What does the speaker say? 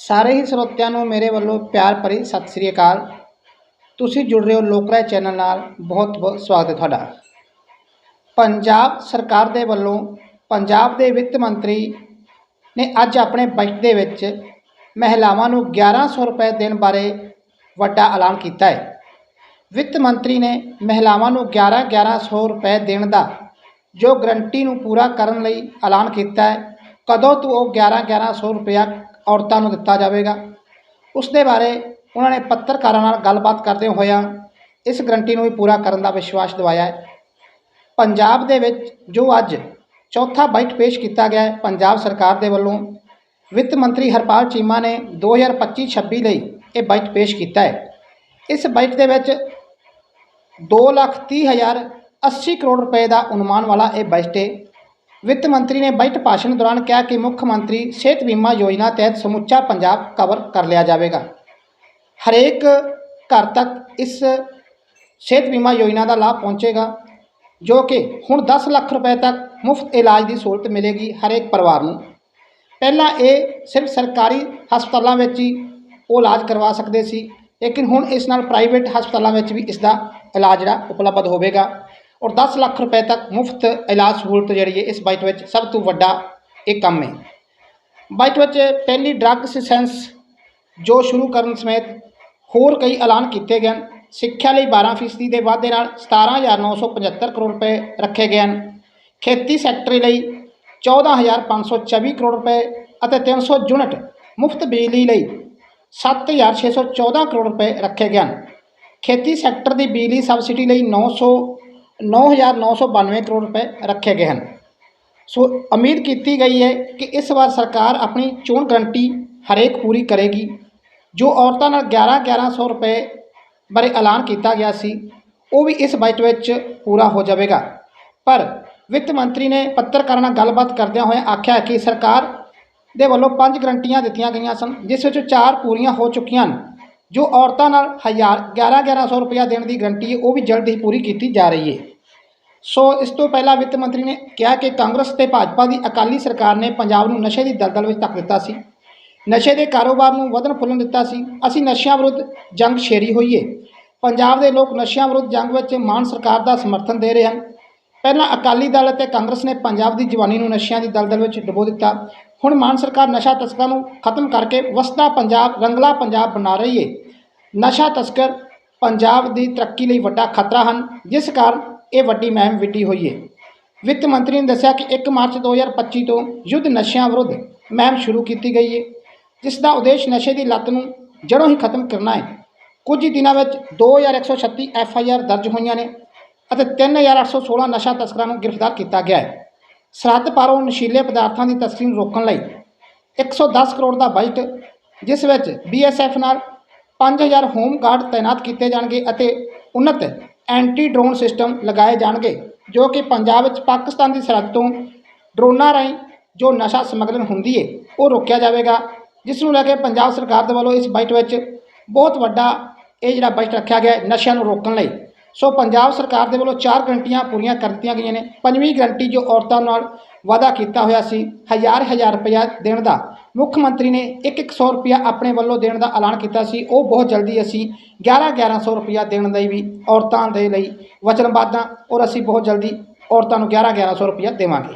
ਸਾਰੇ ਹੀ ਸਰੋਤਿਆਂ ਨੂੰ ਮੇਰੇ ਵੱਲੋਂ ਪਿਆਰ ਭਰੀ ਸਤਿ ਸ੍ਰੀ ਅਕਾਲ। ਤੁਸੀਂ ਜੁੜ ਰਹੇ ਹੋ ਲੋਕਰਾਏ ਚੈਨਲ ਨਾਲ। ਬਹੁਤ ਬਹੁਤ ਸਵਾਗਤ ਹੈ ਤੁਹਾਡਾ। ਪੰਜਾਬ ਸਰਕਾਰ ਦੇ ਵੱਲੋਂ ਪੰਜਾਬ ਦੇ ਵਿੱਤ ਮੰਤਰੀ ਨੇ ਅੱਜ ਆਪਣੇ ਬਜਟ ਦੇ ਵਿੱਚ ਮਹਿਲਾਵਾਂ ਨੂੰ 1100 ਰੁਪਏ ਦੇਣ ਬਾਰੇ ਵੱਡਾ ਐਲਾਨ ਕੀਤਾ ਹੈ। ਵਿੱਤ ਮੰਤਰੀ ਨੇ ਮਹਿਲਾਵਾਂ ਨੂੰ 11 1100 ਰੁਪਏ ਦੇਣ ਦਾ ਜੋ ਗਰੰਟੀ ਨੂੰ ਪੂਰਾ ਕਰਨ ਲਈ ਐਲਾਨ ਕੀਤਾ ਹੈ। ਕਦੋਂ ਤੋਂ ਉਹ 11 1100 ਰੁਪਇਆ ਔਰਤਾਂ ਨੂੰ ਦਿੱਤਾ ਜਾਵੇਗਾ? ਉਸ ਦੇ ਬਾਰੇ ਉਹਨਾਂ ਨੇ ਪੱਤਰਕਾਰਾਂ ਨਾਲ ਗੱਲਬਾਤ ਕਰਦੇ ਹੋਇਆਂ ਇਸ ਗਰੰਟੀ ਨੂੰ ਵੀ ਪੂਰਾ ਕਰਨ ਦਾ ਵਿਸ਼ਵਾਸ ਦਿਵਾਇਆ ਹੈ। ਪੰਜਾਬ ਦੇ ਵਿੱਚ ਜੋ ਅੱਜ ਚੌਥਾ ਬਜਟ ਪੇਸ਼ ਕੀਤਾ ਗਿਆ ਹੈ, ਪੰਜਾਬ ਸਰਕਾਰ ਦੇ ਵੱਲੋਂ ਵਿੱਤ ਮੰਤਰੀ ਹਰਪਾਲ ਚੀਮਾ ਨੇ 2025-26 ਲਈ ਇਹ ਬਜਟ ਪੇਸ਼ ਕੀਤਾ ਹੈ। ਇਸ ਬਜਟ ਦੇ ਵਿੱਚ ਦੋ ਲੱਖ ਤੀਹ ਹਜ਼ਾਰ ਅੱਸੀ ਕਰੋੜ ਰੁਪਏ ਦਾ ਅਨੁਮਾਨ ਵਾਲਾ ਇਹ ਬਜਟ ਹੈ। ਵਿੱਤ ਮੰਤਰੀ ਨੇ ਬਜਟ ਭਾਸ਼ਣ ਦੌਰਾਨ ਕਿਹਾ ਕਿ ਮੁੱਖ ਮੰਤਰੀ ਸਿਹਤ ਬੀਮਾ ਯੋਜਨਾ ਤਹਿਤ ਸਮੁੱਚਾ ਪੰਜਾਬ ਕਵਰ ਕਰ ਲਿਆ ਜਾਵੇਗਾ। ਹਰੇਕ ਘਰ ਤੱਕ ਇਸ ਸਿਹਤ ਬੀਮਾ ਯੋਜਨਾ ਦਾ ਲਾਭ ਪਹੁੰਚੇਗਾ, ਜੋ ਕਿ ਹੁਣ 10 ਲੱਖ ਰੁਪਏ ਤੱਕ ਮੁਫਤ ਇਲਾਜ ਦੀ ਸਹੂਲਤ ਮਿਲੇਗੀ ਹਰੇਕ ਪਰਿਵਾਰ ਨੂੰ। ਪਹਿਲਾਂ ਇਹ ਸਿਰਫ ਸਰਕਾਰੀ ਹਸਪਤਾਲਾਂ ਵਿੱਚ ਹੀ ਉਹ ਇਲਾਜ ਕਰਵਾ ਸਕਦੇ ਸੀ, ਲੇਕਿਨ ਹੁਣ ਇਸ ਨਾਲ ਪ੍ਰਾਈਵੇਟ ਹਸਪਤਾਲਾਂ ਵਿੱਚ ਵੀ ਇਸ ਦਾ ਇਲਾਜ ਜਿਹੜਾ ਉਪਲਬਧ ਹੋਵੇਗਾ। ਔਰ 10 ਲੱਖ ਰੁਪਏ ਤੱਕ ਮੁਫਤ ਇਲਾਜ ਸਹੂਲਤ ਜਿਹੜੀ ਹੈ ਇਸ ਬਜਟ ਵਿੱਚ ਸਭ ਤੋਂ ਵੱਡਾ ਇਹ ਕੰਮ ਹੈ। ਬਜਟ ਵਿੱਚ ਪਹਿਲੀ ਡਰੱਗ ਲਾਇਸੈਂਸ ਜੋ ਸ਼ੁਰੂ ਕਰਨ ਸਮੇਤ ਹੋਰ ਕਈ ਐਲਾਨ ਕੀਤੇ ਗਏ ਹਨ। ਸਿੱਖਿਆ ਲਈ 12 ਫੀਸਦੀ ਦੇ ਵਾਧੇ ਨਾਲ 17975 ਕਰੋੜ ਰੁਪਏ ਰੱਖੇ ਗਏ ਹਨ। ਖੇਤੀ ਸੈਕਟਰ ਲਈ 14524 ਕਰੋੜ ਰੁਪਏ ਅਤੇ 300 ਯੂਨਿਟ ਮੁਫਤ ਬਿਜਲੀ ਲਈ 7614 ਕਰੋੜ ਰੁਪਏ ਰੱਖੇ ਗਏ ਹਨ। ਖੇਤੀ ਸੈਕਟਰ ਦੀ ਬਿਜਲੀ ਸਬਸਿਡੀ ਲਈ 900 9992 ਕਰੋੜ ਰੁਪਏ ਰੱਖੇ ਗਏ ਹਨ। ਸੋ ਉਮੀਦ ਕੀਤੀ ਗਈ ਹੈ ਕਿ ਇਸ ਵਾਰ ਸਰਕਾਰ ਆਪਣੀ ਚੋਣ ਗਰੰਟੀ ਹਰੇਕ ਪੂਰੀ ਕਰੇਗੀ, ਜੋ ਔਰਤਾਂ ਨਾਲ 11 1100 ਰੁਪਏ ਬਾਰੇ ਐਲਾਨ ਕੀਤਾ ਗਿਆ ਸੀ, ਉਹ ਵੀ ਇਸ ਬਜਟ ਵਿੱਚ ਪੂਰਾ ਹੋ ਜਾਵੇਗਾ। ਪਰ ਵਿੱਤ ਮੰਤਰੀ ਨੇ ਪੱਤਰਕਾਰਾਂ ਨਾਲ ਗੱਲਬਾਤ ਕਰਦਿਆਂ ਹੋਇਆਂ ਆਖਿਆ ਕਿ ਸਰਕਾਰ ਦੇ ਵੱਲੋਂ ਪੰਜ ਗਰੰਟੀਆਂ ਦਿੱਤੀਆਂ ਗਈਆਂ ਸਨ, ਜਿਸ ਵਿੱਚੋਂ ਚਾਰ ਪੂਰੀਆਂ ਹੋ ਚੁੱਕੀਆਂ ਹਨ। ਜੋ ਔਰਤਾਂ ਨਾਲ ਹਜ਼ਾਰ 11 1100 ਰੁਪਇਆ ਦੇਣ ਦੀ ਗਰੰਟੀ ਹੈ, ਉਹ ਵੀ ਜਲਦ ਹੀ ਪੂਰੀ ਕੀਤੀ ਜਾ ਰਹੀ ਹੈ। ਸੋ ਇਸ ਤੋਂ ਪਹਿਲਾਂ ਵਿੱਤ ਮੰਤਰੀ ਨੇ ਕਿਹਾ ਕਿ ਕਾਂਗਰਸ ਤੇ ਭਾਜਪਾ ਦੀ ਅਕਾਲੀ ਸਰਕਾਰ ਨੇ ਪੰਜਾਬ ਨੂੰ ਨਸ਼ੇ ਦੀ ਦਲਦਲ ਵਿੱਚ ਧੱਕ ਦਿੱਤਾ ਸੀ। ਨਸ਼ੇ ਦੇ ਕਾਰੋਬਾਰ ਨੂੰ ਵਧਣ ਫੁੱਲਣ ਦਿੱਤਾ ਸੀ। ਅਸੀਂ ਨਸ਼ਿਆਂ ਵਿਰੁੱਧ ਜੰਗ ਛੇੜੀ ਹੋਈ ਹੈ। ਪੰਜਾਬ ਦੇ ਲੋਕ ਨਸ਼ਿਆਂ ਵਿਰੁੱਧ ਜੰਗ ਵਿੱਚ ਮਾਨ ਸਰਕਾਰ ਦਾ ਸਮਰਥਨ ਦੇ ਰਹੇ ਹਨ। ਪਹਿਲਾਂ ਅਕਾਲੀ ਦਲ ਅਤੇ ਕਾਂਗਰਸ ਨੇ ਪੰਜਾਬ ਦੀ ਜਵਾਨੀ ਨੂੰ ਨਸ਼ਿਆਂ ਦੀ ਦਲਦਲ ਵਿੱਚ ਡੁਬੋ ਦਿੱਤਾ। ਹੁਣ ਮਾਨ ਸਰਕਾਰ ਨਸ਼ਾ ਤਸਕਰਾਂ ਨੂੰ ਖਤਮ ਕਰਕੇ ਵਸਦਾ ਪੰਜਾਬ, ਰੰਗਲਾ ਪੰਜਾਬ ਬਣਾ ਰਹੀ ਹੈ ਨਸ਼ਾ ਤਸਕਰ ਪੰਜਾਬ ਦੀ ਤਰੱਕੀ ਲਈ ਵੱਡਾ ਖਤਰਾ ਹਨ, ਜਿਸ ਕਾਰਨ ਇਹ ਵੱਡੀ ਮਹਿਮ ਵਿੱਢੀ ਹੋਈ ਹੈ ਵਿੱਤ ਮੰਤਰੀ ਨੇ ਦੱਸਿਆ ਕਿ 1 ਮਾਰਚ 2025 ਤੋਂ ਯੁੱਧ ਨਸ਼ਿਆਂ ਵਿਰੁੱਧ ਮਹਿਮ ਸ਼ੁਰੂ ਕੀਤੀ ਗਈ ਹੈ ਜਿਸ ਦਾ ਉਦੇਸ਼ ਨਸ਼ੇ ਦੀ ਲੱਤ ਨੂੰ ਜੜੋਂ ਹੀ ਖਤਮ ਕਰਨਾ ਹੈ ਕੁਝ ਹੀ ਦਿਨਾਂ ਵਿੱਚ 2136 ਐਫ ਆਈ ਆਰ ਦਰਜ ਹੋਈਆਂ ਨੇ। ਅਤੇ 3816 ਨਸ਼ਾ ਤਸਕਰਾਂ ਨੂੰ ਗ੍ਰਿਫਤਾਰ ਕੀਤਾ ਗਿਆ ਹੈ। ਸਰਹੱਦ ਪਾਰੋਂ ਨਸ਼ੀਲੇ ਪਦਾਰਥਾਂ ਦੀ ਤਸਕਰੀ ਨੂੰ ਰੋਕਣ ਲਈ 110 ਕਰੋੜ ਦਾ ਬਜਟ, ਜਿਸ ਵਿੱਚ ਬੀਐਸਐਫ ਨਾਲ 5000 ਹੋਮ ਗਾਰਡ ਤਾਇਨਾਤ ਕੀਤੇ ਜਾਣਗੇ ਅਤੇ ਉન્નਤ ਐਂਟੀ ਡਰੋਨ ਸਿਸਟਮ ਲਗਾਏ ਜਾਣਗੇ, ਜੋ ਕਿ ਪੰਜਾਬ ਵਿੱਚ ਪਾਕਿਸਤਾਨ ਦੀ ਸਰਹੱਦ ਤੋਂ ਡਰੋਨਾਂ ਰਾਹੀਂ ਜੋ ਨਸ਼ਾ ਸਮਗਲਨ ਹੁੰਦੀ ਹੈ ਉਹ ਰੋਕਿਆ ਜਾਵੇਗਾ। ਜਿਸ ਨੂੰ ਲੈ ਕੇ ਪੰਜਾਬ ਸਰਕਾਰ ਦੇ ਵੱਲੋਂ ਇਸ ਬਜਟ ਵਿੱਚ ਬਹੁਤ ਵੱਡਾ ਇਹ ਜਿਹੜਾ ਬਜਟ ਰੱਖਿਆ ਗਿਆ ਨਸ਼ਿਆਂ ਨੂੰ ਰੋਕਣ ਲਈ। ਸੋ ਪੰਜਾਬ ਸਰਕਾਰ ਦੇ ਵੱਲੋਂ ਚਾਰ ਗਰੰਟੀਆਂ ਪੂਰੀਆਂ ਕਰ ਦਿੱਤੀਆਂ ਗਈਆਂ ਨੇ। ਪੰਜਵੀਂ ਗਰੰਟੀ ਜੋ ਔਰਤਾਂ ਨਾਲ ਵਾਅਦਾ ਕੀਤਾ ਹੋਇਆ ਸੀ, ਹਜ਼ਾਰ ਹਜ਼ਾਰ ਰੁਪਇਆ ਦੇਣ ਦਾ। ਮੁੱਖ ਮੰਤਰੀ ਨੇ ਇੱਕ ਇੱਕ ਸੌ ਰੁਪਇਆ ਆਪਣੇ ਵੱਲੋਂ ਦੇਣ ਦਾ ਐਲਾਨ ਕੀਤਾ ਸੀ। ਉਹ ਬਹੁਤ ਜਲਦੀ ਅਸੀਂ 11 1100 ਰੁਪਇਆ ਦੇਣ ਲਈ ਵੀ ਔਰਤਾਂ ਦੇ ਲਈ ਵਚਨਬੱਧ ਹਾਂ ਔਰ ਅਸੀਂ ਬਹੁਤ ਜਲਦੀ ਔਰਤਾਂ ਨੂੰ 11 1100 ਰੁਪਇਆ ਦੇਵਾਂਗੇ।